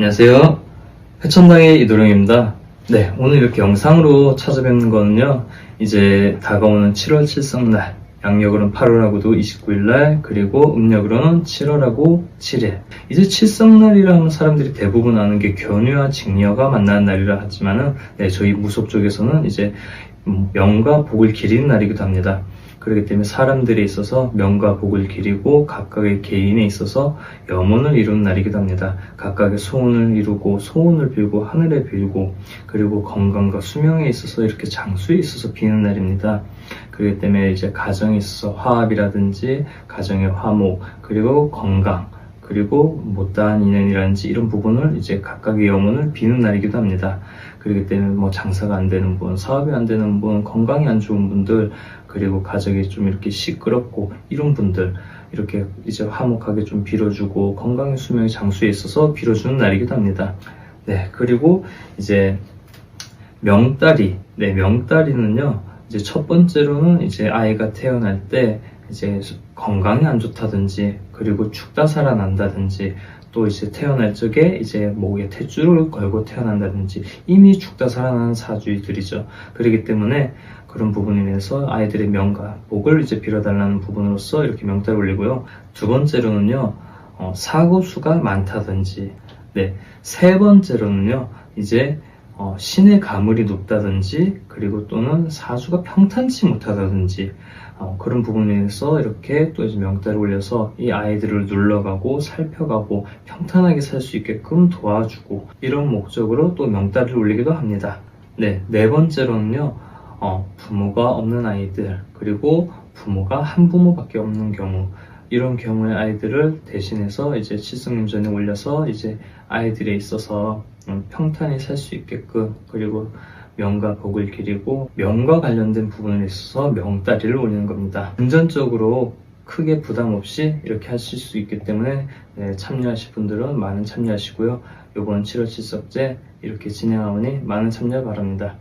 안녕하세요. 해천당의 이도령입니다. 네, 오늘 이렇게 영상으로 찾아뵙는 거는요, 이제 다가오는 7월 칠성날, 양력으로는 8월하고도 29일날, 그리고 음력으로는 7월하고 7일. 이제 칠성날이라 하면 사람들이 대부분 아는 게 견유와 직녀가 만나는 날이라 하지만은, 네, 저희 무속 쪽에서는 이제 음, 명과 복을 기리는 날이기도 합니다. 그렇기 때문에 사람들에 있어서 명과 복을 기리고 각각의 개인에 있어서 염원을 이루는 날이기도 합니다. 각각의 소원을 이루고 소원을 빌고 하늘에 빌고 그리고 건강과 수명에 있어서 이렇게 장수에 있어서 비는 날입니다. 그렇기 때문에 이제 가정에 있어서 화합이라든지 가정의 화목 그리고 건강 그리고 못다한 인연이라든지 이런 부분을 이제 각각의 영혼을 비는 날이기도 합니다. 그렇기 때문에 뭐 장사가 안 되는 분, 사업이 안 되는 분, 건강이 안 좋은 분들, 그리고 가정이 좀 이렇게 시끄럽고 이런 분들 이렇게 이제 화목하게 좀 빌어주고 건강의 수명의 장수에 있어서 빌어주는 날이기도 합니다. 네, 그리고 이제 명다리, 네, 명다리는요, 이제 첫 번째로는 이제 아이가 태어날 때 이제 건강이 안 좋다든지 그리고 죽다 살아난다든지 또 이제 태어날 적에 이제 목에 탯줄을 걸고 태어난다든지 이미 죽다 살아나는 사주들이죠. 그렇기 때문에 그런 부분에 대해서 아이들의 명과 복을 이제 빌어달라는 부분으로서 이렇게 명단을 올리고요. 두 번째로는요, 어, 사고 수가 많다든지, 네, 세 번째로는요, 이제 어, 신의 가물이 높다든지, 그리고 또는 사주가 평탄치 못하다든지, 어, 그런 부분에서 이렇게 또 이제 명단을 올려서 이 아이들을 눌러가고 살펴가고 평탄하게 살 수 있게끔 도와주고 이런 목적으로 또 명단을 올리기도 합니다. 네, 네 번째로는요, 어, 부모가 없는 아이들 그리고 부모가 한 부모밖에 없는 경우 이런 경우의 아이들을 대신해서 이제 칠성님전에 올려서 이제 아이들에 있어서 음, 평탄히 살 수 있게끔 그리고 명과 복을 기리고 명과 관련된 부분에 있어서 명다리를 올리는 겁니다. 금전적으로 크게 부담 없이 이렇게 하실 수 있기 때문에 네, 참여하실 분들은 많은 참여하시고요. 이번 7월 7석제 이렇게 진행하오니 많은 참여 바랍니다.